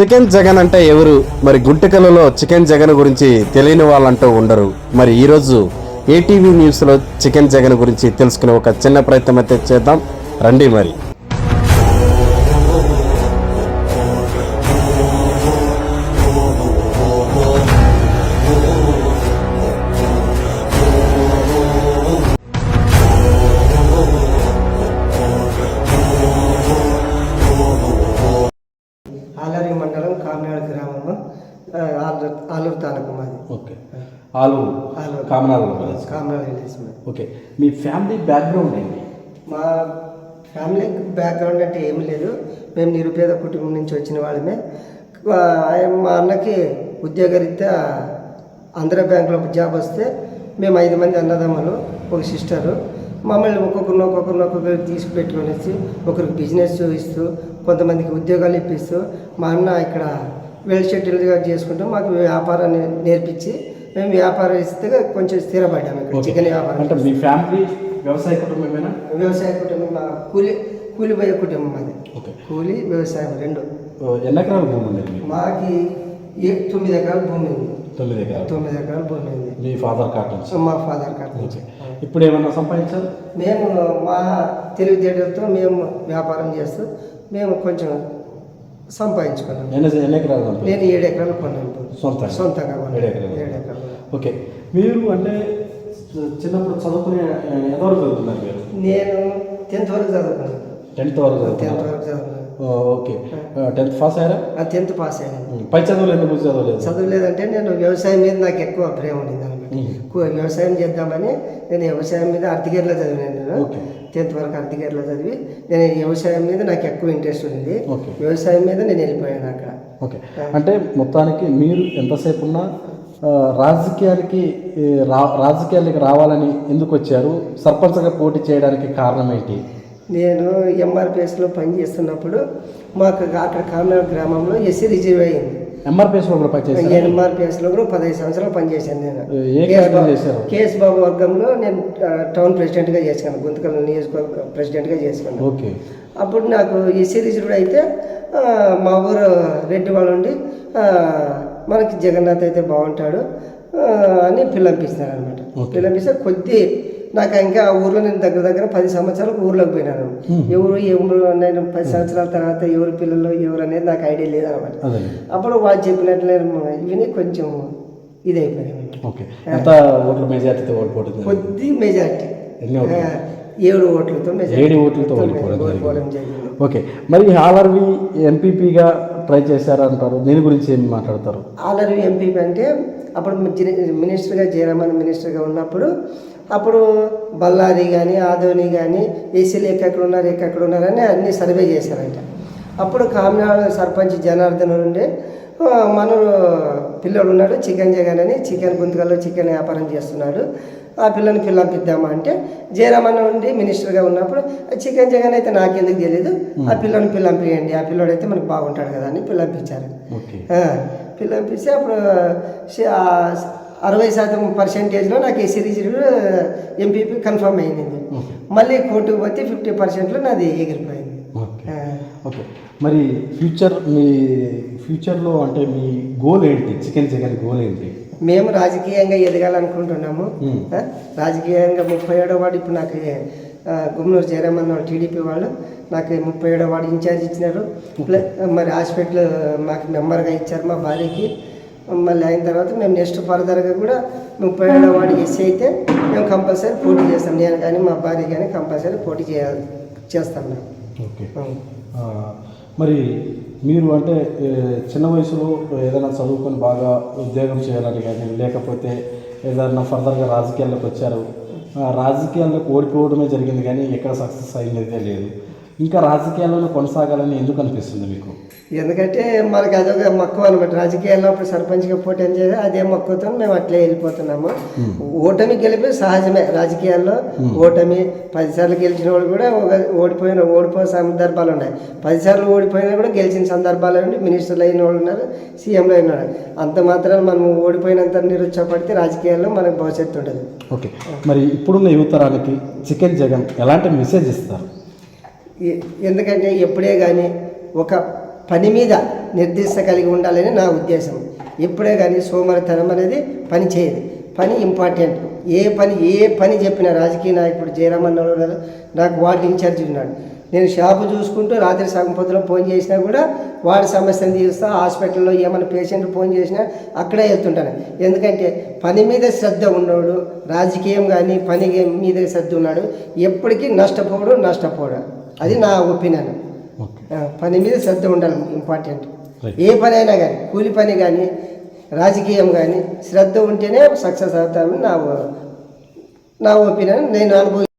Chicken Jagan అంటే ఎవరు? మరి గుంటకలలో చికెన్ జగన్ గురించి తెలియని వాళ్ళంటూ ఉండరు. మరి ఈరోజు ఏటీవీ న్యూస్లో చికెన్ జగన్ గురించి తెలుసుకునే ఒక చిన్న ప్రయత్నం అయితే చేద్దాం. రండి మరి. ఆలూరు ఆలూరు తాలూకు మాది. ఓకే. ఆలు ఆలూరు. కామనాలు కామినాడు విలేజ్ మాది. ఓకే. మీ ఫ్యామిలీ బ్యాక్గ్రౌండ్ ఏంటి? మా ఫ్యామిలీ బ్యాక్గ్రౌండ్ అంటే ఏమీ లేదు. మేము నిరుపేద కుటుంబం నుంచి వచ్చిన వాళ్ళమే. మా అన్నకి ఉద్యోగరీత్యా ఆంధ్ర బ్యాంక్లో జాబ్ వస్తే మేము ఐదు మంది అన్నదమ్ములు ఒక సిస్టరు. మమ్మల్ని ఒక్కొక్కరిని ఒక్కొక్కరిని ఒక్కొక్కరు తీసుకుపెట్టుకునేసి ఒకరికి బిజినెస్ చూపిస్తూ కొంతమందికి ఉద్యోగాలు ఇప్పిస్తూ మా అన్న ఇక్కడ వెల్ షెడ్యూల్గా చేసుకుంటూ. మాకు వ్యాపారాన్ని నేర్పించి మేము వ్యాపారం ఇస్తే కొంచెం స్థిరపడ్డాము ఇక్కడ చికెన్ వ్యాపారం అంటే మీ ఫ్యామిలీ వ్యవసాయ కుటుంబమేనా? వ్యవసాయ కుటుంబం మా కూలి కూలిపోయే కుటుంబం అది. కూలి వ్యవసాయం రెండు. ఎన్ని ఎకరాల భూమి ఉండేది మీకు? తొమ్మిది ఎకరాల భూమి ఉంది. తొమ్మిది ఎకరాలు తొమ్మిది ఎకరాల భూమి ఉంది. మీ ఫాదర్ కార్డ్ నుంచి మా ఫాదర్ ఓకే. ఇప్పుడు ఏమన్నా సంపాదించారు? మేము మా తెలివితేటలతో మేము వ్యాపారం చేస్తూ మేము కొంచెం సంపాదించుకున్నాం ఎన్ని ఎన్ని ఎకరాలు? నేను ఏడు ఎకరాలు కొన్నాను సొంతంగా? సొంతంగా కొన్నాను. ఏడు ఎకరాలు. ఓకే. మీరు అంటే చిన్నప్పుడు చదువుకునే ఎంతవరకు చదువుతున్నారు మీరు? నేను టెన్త్ వరకు చదువుకున్నాను. టెన్త్ వరకు టెన్త్ వరకు చదువుకున్నాను. ఓకే. టెన్త్ పాస్ అయ్యారా? టెన్త్ పాస్ అయ్యాను. పై చదువులు ఎందుకు చదవలేదు? చదువులేదంటే నేను వ్యవసాయం మీద నాకు ఎక్కువ ప్రేమ ఉండింది అనమాట వ్యవసాయం చేద్దామని నేను వ్యవసాయం మీద అర్ధగేర్లో చదివాను నేను. టెన్త్ వరకు అర్ధగేర్లో చదివి నేను వ్యవసాయం మీద నాకు ఎక్కువ ఇంట్రెస్ట్ ఉంది ఓకే. వ్యవసాయం మీద నేను వెళ్ళిపోయాను అక్కడ. ఓకే. అంటే మొత్తానికి మీరు ఎంతసేపు ఉన్నా రాజకీయాలకి రా రాజకీయాలకి రావాలని ఎందుకు వచ్చారు? సర్పంచ్గా పోటీ చేయడానికి కారణం ఏంటి? నేను ఎంఆర్పిఎస్లో పనిచేస్తున్నప్పుడు మాకు అక్కడ కామనాడు గ్రామంలో ఎస్సీ రిజర్వ్ అయ్యింది ఎంఆర్పిఎస్లో కూడా పనిచేశారు? ఎంఆర్పిఎస్లో కూడా పదహైదు సంవత్సరాలు పనిచేశాను నేను. చేశారు? కేఎస్ బాబు వర్గంలో నేను టౌన్ ప్రెసిడెంట్గా చేసుకున్నాను గుంతకల్ నియోజకవర్గ ప్రెసిడెంట్గా చేసుకున్నాను ఓకే. అప్పుడు నాకు ఎస్సీ రిజర్వ్డ్ అయితే ఆ, మా ఊరు రెడ్డి వాళ్ళు ఉండి మనకి జగన్నాథ్ అయితే బాగుంటాడు అని పిల్లంపిస్తున్నారు అనమాట. పిల్లంపిస్తే కొద్ది నాకు ఇంకా ఆ ఊర్లో నేను దగ్గర దగ్గర పది సంవత్సరాలకు ఊర్లోకి పోయినాను. ఎవరు ఎవరు నేను పది సంవత్సరాల తర్వాత ఎవరు పిల్లలు ఎవరు అనేది నాకు ఐడియా లేదనమాట. అప్పుడు వాళ్ళు చెప్పినట్లే విని కొంచెం ఇది అయిపోయాను ఓకే ఎంత ఓట్ల మెజార్టీతో ఓడిపోతుంది కొద్ది మెజార్టీ? ఏడు ఓట్లతో ఏడు ఓట్లతో ఓడిపోవడం ఓకే. మరి ఆర్ఆర్వి ఎంపీపీగా ట్రై చేశారంటారు? దీని గురించి ఏమి మాట్లాడతారు? ఆలరి ఎంపీ అంటే అప్పుడు మిని- మినిస్టర్గా జయరామన్ మినిస్టర్గా ఉన్నప్పుడు అప్పుడు బళ్ళారి కానీ ఆదోని కానీ ఏసీలు ఎక్కడెక్కడ ఉన్నారు ఎక్కడెక్కడ ఉన్నారని అన్ని సర్వే చేశారంట. అప్పుడు కామినాడు సర్పంచ్ జనార్దన్ ఆ, మన పిల్లోడు ఉన్నాడు చికెన్ జగన్ అని చికెన్ గుంతకల్లో చికెన్ వ్యాపారం చేస్తున్నాడు. ఆ పిల్లని పిల్లంపిద్దామా అంటే జయరామన్న ఉండి మినిస్టర్గా ఉన్నప్పుడు "ఆ చికెన్ జగన్ అయితే నాకెందుకు తెలియదు ఆ పిల్లని పిల్లంపియండి ఆ పిల్లోడు అయితే మనకు బాగుంటాడు కదా అని పిల్లంపించారు పిల్లంపిస్తే అప్పుడు అరవై శాతం పర్సెంటేజ్లో నాకు ఈ సిరీస్ ఎంపీపీ కన్ఫర్మ్ అయింది. మళ్ళీ కోర్టుకు పోతే ఫిఫ్టీ పర్సెంట్లో నాది ఎగిరిపోయింది. ఓకే. మరి ఫ్యూచర్ మీ ఫ్యూచర్లో అంటే మీ గోల్ ఏంటి? చికెన్ చికెన్ గోల్ ఏంటి? మేము రాజకీయంగా ఎదగాలనుకుంటున్నాము. రాజకీయంగా ముప్పై ఏడో వాడు ఇప్పుడు నాకు ఆ, గుమ్మనూరు జయరామన్ వాళ్ళు టీడీపీ వాళ్ళు నాకు ముప్పై ఏడో వాడు ఇన్ఛార్జ్ ఇచ్చినారు. మరి హాస్పిటల్ మాకు మెంబర్గా ఇచ్చారు మా భార్యకి. మళ్ళీ అయిన తర్వాత మేము నెక్స్ట్ ఫర్దర్గా కూడా ముప్పై ఏడో వాడు ఎస్సీ అయితే మేము కంపల్సరీ పోటీ చేస్తాం. నేను కానీ మా భార్య కానీ కంపల్సరీ పోటీ చేయాలి చేస్తాం మేము. ఓకే. మరి మీరు అంటే చిన్న వయసులో ఏదైనా చదువుకొని బాగా ఉద్యోగం చేయాలని కానీ లేకపోతే ఏదైనా ఫర్దర్గా రాజకీయాల్లోకి వచ్చారు. ఆ, రాజకీయాల్లోకి ఓడిపోవడమే జరిగింది కానీ ఎక్కడ సక్సెస్ అయినదే లేదు. ఇంకా రాజకీయాల్లోనే కొనసాగాలని ఎందుకు అనిపిస్తుంది మీకు? ఎందుకంటే మనకి అదొక మక్కువ అనమాట రాజకీయాల్లో అప్పుడు సర్పంచ్గా పోటీ అని చేసి అదే మక్కువతో మేము అట్లే వెళ్ళిపోతున్నాము. ఓటమి గెలిపి సహజమే రాజకీయాల్లో. ఓటమి పదిసార్లు గెలిచిన వాళ్ళు కూడా ఒక- ఓడిపోయిన ఓడిపోయిన సందర్భాలు ఉన్నాయి. పదిసార్లు ఓడిపోయినా కూడా గెలిచిన సందర్భాలు ఉండి మినిస్టర్లు అయిన వాళ్ళు ఉన్నారు సీఎంలు అయిన వాళ్ళు అంత మాత్రం మనం ఓడిపోయినంత నిరుత్సాహపడితే రాజకీయాల్లో మనకు భవిష్యత్తు ఉండదు. ఓకే. మరి ఇప్పుడున్న యువతరానికి చికెన్ జగన్ ఎలాంటి మెసేజ్ ఇస్తారు? ఎందుకంటే ఎప్పుడే కానీ ఒక పని మీద నిర్దిష్ట కలిగి ఉండాలని నా ఉద్దేశం. ఎప్పుడే కానీ సోమరితనం అనేది పని చేయదు. పని ఇంపార్టెంట్. ఏ పని ఏ పని చెప్పినా రాజకీయ నాయకుడు జయరామన్ నాకు వార్డు ఇన్ఛార్జ్ ఉన్నాడు. నేను షాపు చూసుకుంటూ రాత్రి సగం పొద్దులో ఫోన్ చేసినా కూడా వాడి సమస్యను తీరుస్తా హాస్పిటల్లో ఏమైనా పేషెంట్ ఫోన్ చేసినా అక్కడే వెళ్తుంటాను. ఎందుకంటే పని మీద శ్రద్ధ ఉన్నవాడు రాజకీయం కానీ పని మీద శ్రద్ధ ఉన్నాడు ఎప్పటికీ నష్టపోడు నష్టపోడు. అది నా ఒపీనియన్. పని మీద శ్రద్ధ ఉండాలి ఇంపార్టెంట్. ఏ పని అయినా కానీ కూలి పని కానీ రాజకీయం కానీ శ్రద్ధ ఉంటేనే సక్సెస్ అవుతామని నా నా ఒపీనియన్ నేను అనుభవి